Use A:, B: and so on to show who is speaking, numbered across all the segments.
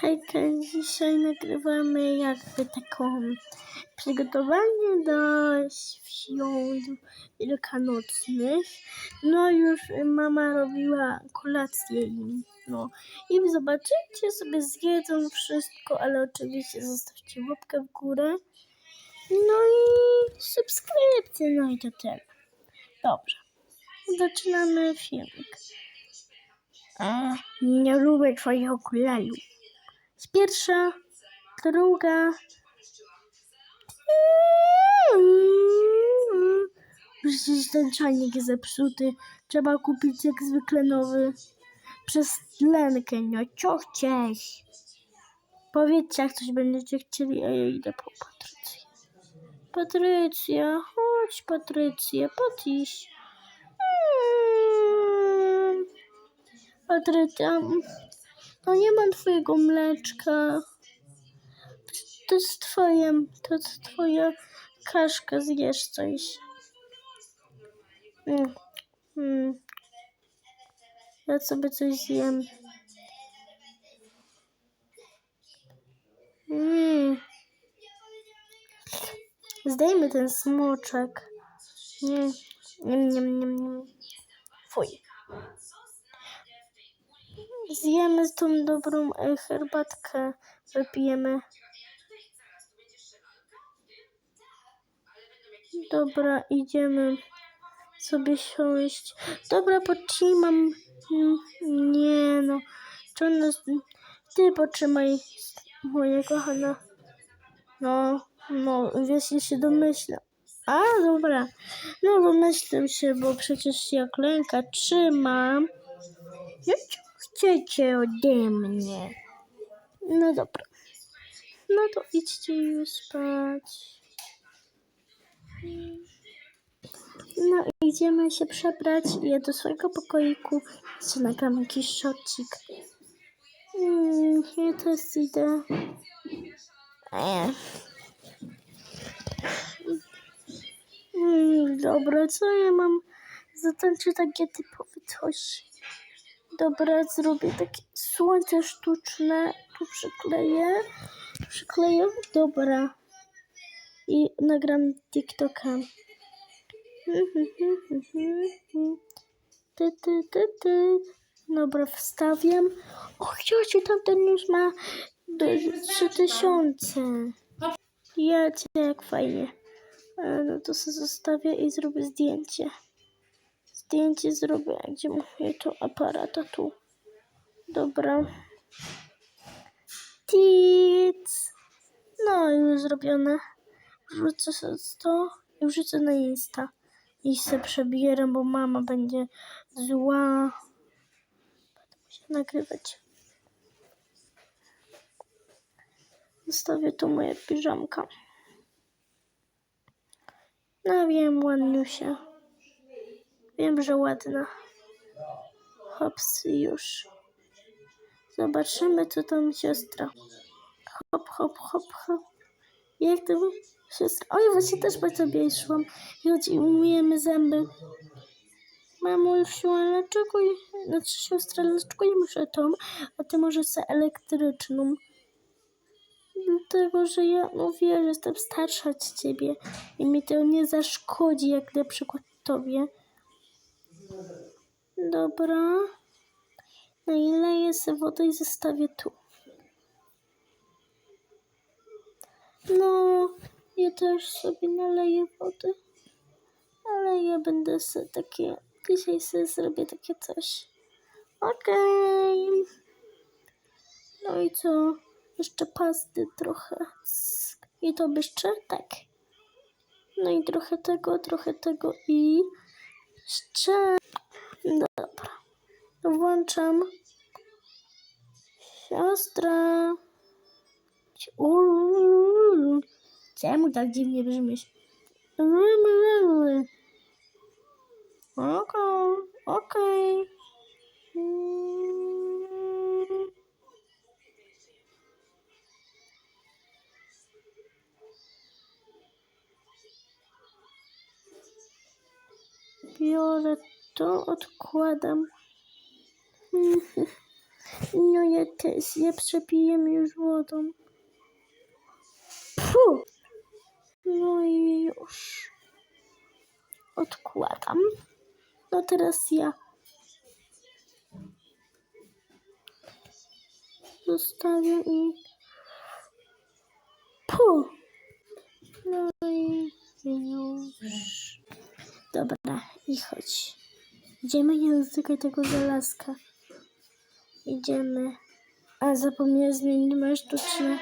A: Hejka, dzisiaj nagrywamy jakby taką przygotowanie do świąt wielkanocnych. No już mama robiła kolację im. No i zobaczycie sobie zjedzą wszystko, ale oczywiście zostawcie łapkę w górę. No i subskrypcję, no i to tyle. Dobrze. Zaczynamy filmik. A, nie lubię twoich okularów. Pierwsza, druga. Przecież ten czajnik jest zepsuty. Trzeba kupić jak zwykle nowy. Przez tlenkę, no co chcieć? Powiedzcie, jak coś będziecie chcieli, a ja idę po Patrycję. Patrycja, chodź Patrycja, podnieś. Mm. Patrycja, no nie mam twojego mleczka. To jest twoje, to jest twoja kaszka, zjesz coś. Mm. Mm. Ja sobie coś zjem. Mm. Zdejmy ten smoczek. Nie, nie, nie, nie. Fuj. Zjemy tą dobrą e, herbatkę. Wypijemy. Dobra, idziemy sobie siąść. Dobra, potrzymam. Nie no. Ona... Ty potrzymaj, moja kochana. No, no, wiesz, ja się domyślam. A, dobra. No, domyślam się, bo przecież ja klęka trzymam. Co chcecie ode mnie? No dobra. No to idźcie już spać. No, idziemy się przebrać. Ja do swojego pokoiku. Jeszcze nagram jakiś szocik. Mm, ja też idę. Eee. Mm, dobra, co ja mam zatańczyć takie typowe coś? Dobra, zrobię takie słońce sztuczne. Tu przykleję. Przykleję. Dobra. I nagram TikToka. Ty, ty, ty, ty. Dobra, wstawiam. Och, ciociu, tamten już ma trzy tysiące. Ja cię, jak fajnie. E, No to sobie zostawię i zrobię zdjęcie. Zdjęcie zrobię, gdzie mówię to aparata tu. Dobra. Tic. No już zrobione. Wrzucę sobie to i wrzucę na Insta. I se przebierę, bo mama będzie zła. Będę musiała nagrywać. Zostawię tu moja piżamka. No wiem, ładniusia. Wiem, że ładna. Hops, już. Zobaczymy, co tam siostra. Hop, hop, hop, hop. Jak to? Siostra. Oj, właśnie też po tobie szłam. Chodź i umyjemy zęby. Już ale dlaczego? Znaczy, siostra, dlaczego nie muszę tą, a ty może se elektryczną? Dlatego, że ja mówię, że jestem starsza od ciebie i mi to nie zaszkodzi, jak na przykład tobie. Dobra. No i leję sobie wodę i zostawię tu. No, ja też sobie naleję wody. Ale ja będę sobie takie, dzisiaj sobie zrobię takie coś. Okej. No i co? Jeszcze pasty trochę. I to jeszcze tak. No i trochę tego, trochę tego i jeszcze. Włączam. Siostra. Czemu tak dziwnie brzmisz? Okej, okej. Biorę to, odkładam. No ja też, ja przepiję już wodą. Puh. No i już. Odkładam. No teraz ja. Zostawiam i... Puh. No i już. Dobra, i chodź. Idziemy, nie tego żelazka. Idziemy. A zapomniałem zmienić moje sztuczne.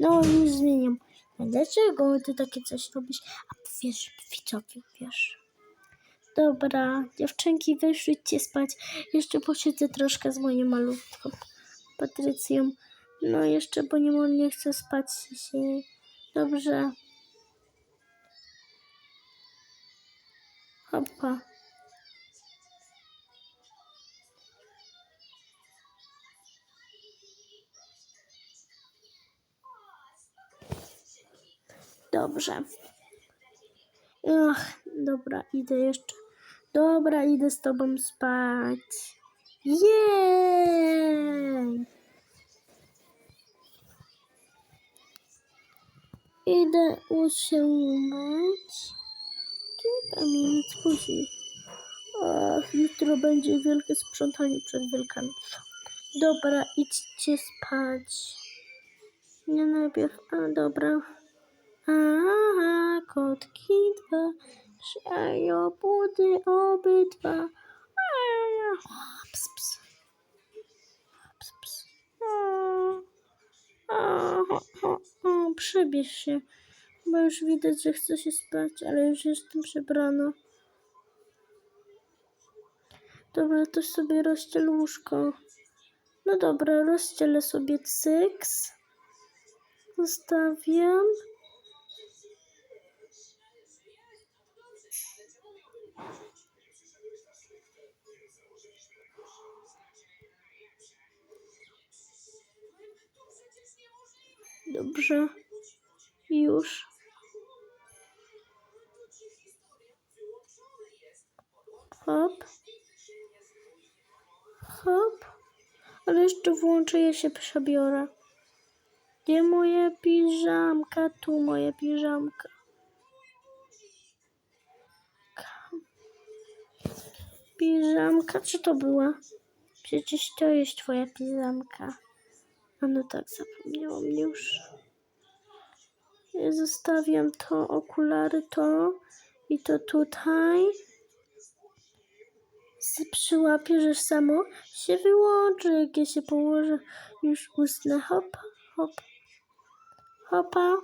A: No już zmieniam. Dlaczego ty takie coś robisz? A wiesz, widzowie, wiesz. Dobra, dziewczynki, wyszliście spać. Jeszcze posiedzę troszkę z moją malutką Patrycją. No jeszcze, bo nie, nie chcę spać. Dobrze. Hopa. Dobrze. Ach, dobra, idę jeszcze. Dobra, idę z tobą spać. Jej! Idę umyć. Kilka minut później. Ach, jutro będzie wielkie sprzątanie przed Wielkanoc. Dobra, idźcie spać. Nie najpierw, a dobra. Aha, kotki dwa, szają budy obydwa. Ps, ps. Ps, ps. Przebierz się, bo już widać, że chce się spać, ale już jestem przebrana. Dobra, to sobie rozciel łóżko. No dobra, rozcielę sobie cyks. Zostawiam. Dobrze. Już. Hop. Hop. Ale jeszcze włączę, ja się przebiorę. Gdzie moja piżamka? Tu moja piżamka. Piżamka, czy to była? Przecież to jest twoja piżamka. A no tak, zapomniałam już. Ja zostawiam to, okulary to i to tutaj. Przyłapię, że samo się wyłączy, jak ja się położę. Już usnę. Hop, hop, hopa.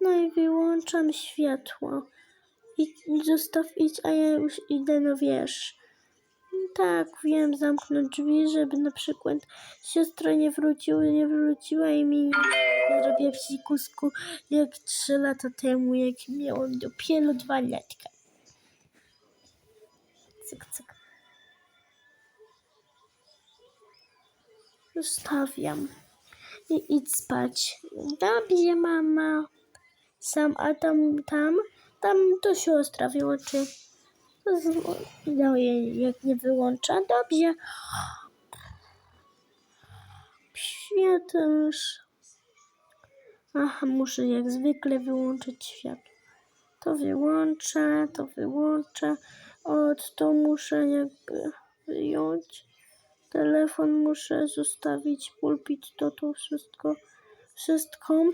A: No i wyłączam światło. I zostaw idź, a ja już idę, no wiesz. Tak, wiem, zamknąć drzwi, żeby na przykład siostra nie wróciła, nie wróciła i mi nie zrobiła psikusku jak trzy lata temu, jak miałam dopiero dwa latka. Cyk, cyk. Zostawiam. I idź spać. Dobrze, mama. Sam, a tam, tam, tam to siostra wyłączy. No, jak nie wyłącza, dobrze. Światło już. Aha, muszę jak zwykle wyłączyć światło. To wyłączę, to wyłączę. Od to muszę jakby wyjąć. Telefon muszę zostawić, pulpit, to tu wszystko, wszystko.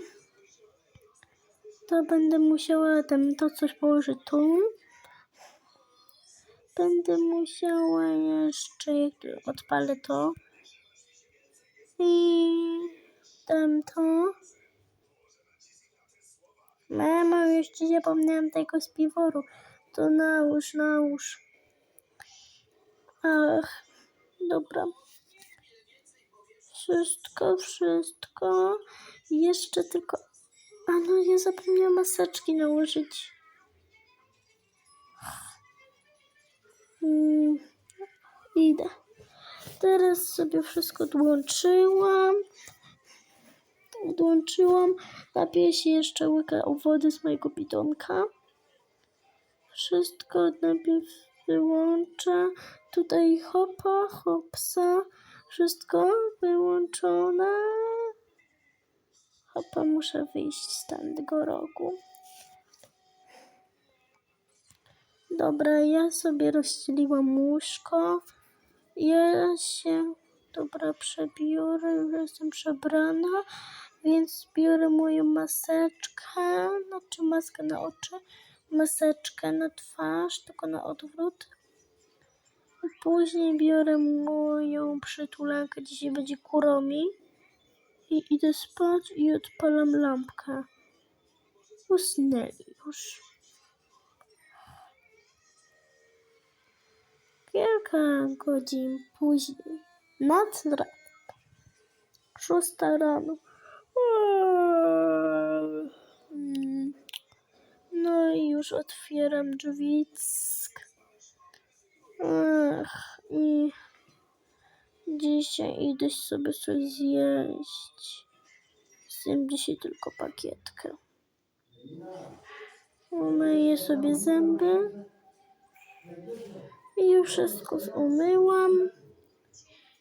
A: To będę musiała tam to coś położyć tu. Będę musiała jeszcze, jak odpalę to. I tamto. Mamo, jeszcze zapomniałam tego z piworu. To nałóż, nałóż. Ach, dobra. Wszystko, wszystko. Jeszcze tylko... A no, ja zapomniałam maseczki nałożyć. Mm, idę. Teraz sobie wszystko odłączyłam. Odłączyłam. Napiję się jeszcze łyka wody z mojego bidonka. Wszystko najpierw wyłączę. tutaj hopa, hopsa, wszystko wyłączone. Hopa, muszę wyjść z tamtego rogu. Dobra, ja sobie rozścieliłam łóżko. Ja się, dobra, przebiorę, już jestem przebrana, więc biorę moją maseczkę, znaczy maskę na oczy, maseczkę na twarz, tylko na odwrót. Później biorę moją przytulankę, dzisiaj będzie kuromi. I idę spać i odpalam lampkę. Usnęli już. Kilka godzin później, nad ranem, szósta rano. No i już otwieram drzwi. Ach, i dzisiaj idę sobie coś zjeść. Zjem dzisiaj tylko pakietkę. Umyję sobie zęby. I już wszystko umyłam.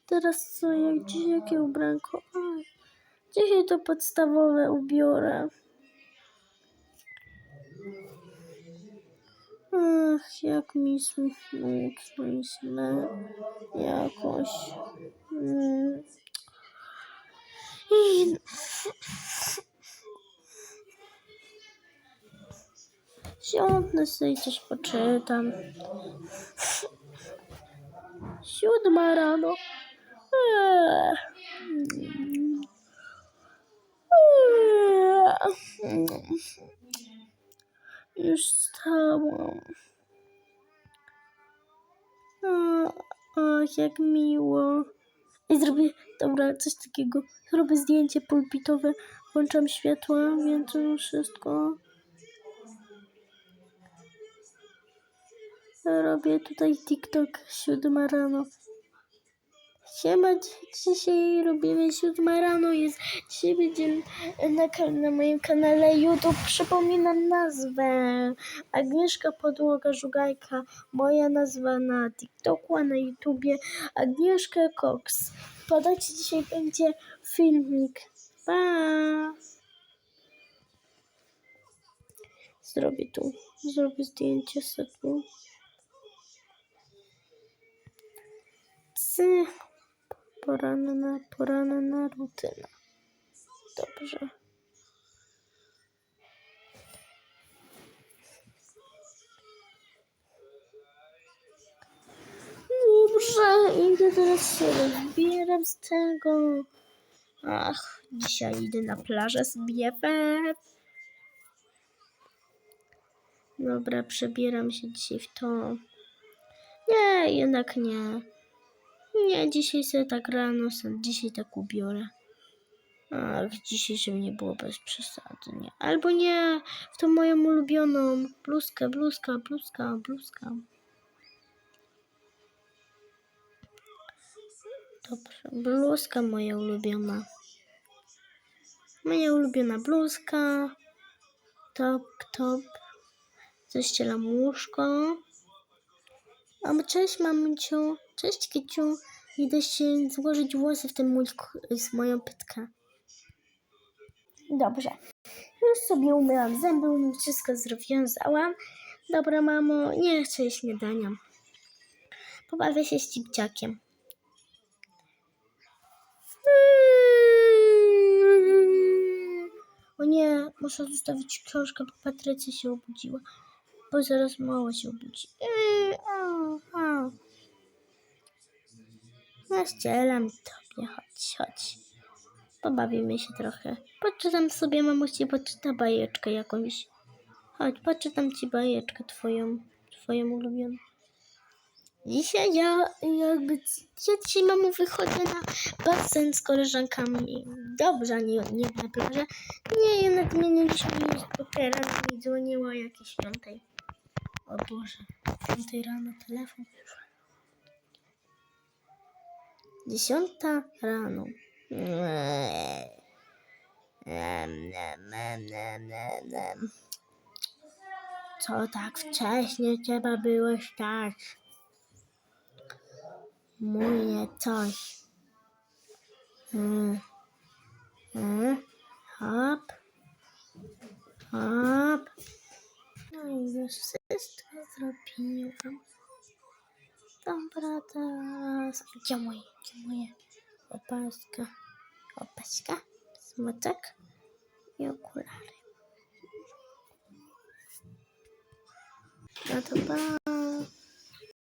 A: Teraz co, jak dzisiaj jakie ubranko? Aj, dzisiaj to podstawowe ubiorę. Ach, jak mi smutno źle jakoś. Mm. I... Siądę sobie coś poczytam. Siódma rano. Eee. Już wstałam. O, ach, jak miło. I zrobię, dobra, coś takiego. Zrobię zdjęcie pulpitowe. Włączam światła, więc wszystko. Robię tutaj TikTok siódma rano. Siema, dzi- dzisiaj robimy siódma rano. Jest, dzisiaj będziemy na, na moim kanale YouTube. Przypominam nazwę. Agnieszka Podłoga Żugajka. Moja nazwa na TikToku, a na YouTubie Agnieszka Cox. Podajcie dzisiaj będzie filmik. Pa! Zrobię tu. Zrobię zdjęcie setu. Psy. Poranna, poranna rutyna. Dobrze. Dobrze, idę teraz się rozbieram z tego. Ach, dzisiaj idę na plażę z BFF. Dobra, przebieram się dzisiaj w to. Nie, jednak nie. Nie, dzisiaj sobie tak rano, dzisiaj tak ubiorę. Ach, dzisiaj, żeby nie było bez przesady, nie. Albo nie, w tą moją ulubioną bluzkę, bluzka, bluzka, bluzka. Dobrze, bluzka moja ulubiona. Moja ulubiona bluzka. Top, top. Zaścielam łóżko. O, cześć mamuciu. Cześć kiciu. Idę się złożyć włosy w mój, k- z moją pytkę. Dobrze. Już sobie umyłam zęby, wszystko związałam. Dobra, mamo, nie chcę jeść śniadania. Pobawię się z cipciakiem. O nie, muszę zostawić książkę, bo Patrycja się obudziła. Bo zaraz mała się obudzi. Naścielam tobie, chodź, chodź. Pobawimy się trochę. Poczytam sobie, mamusi, poczyta bajeczkę jakąś. Chodź, poczytam ci bajeczkę twoją, twoją ulubioną. Dzisiaj ja jakby, ja dzisiaj mamo wychodzę na basen z koleżankami. Dobrze, nie, nie na plażę. Nie, jednak zmieniliśmy już, bo teraz mi dzwoniło jakieś piątej. O Boże, piątej rano telefon. Dziesiąta rano. Co tak wcześnie trzeba było stać? moje coś. Mm. Mm. Hop. Hop. No i już wszystko zrobiłam. Dobra, teraz... Gdzie moje? Gdzie moje? Opaska. Opaska. Smoczek. I okulary. No to pa.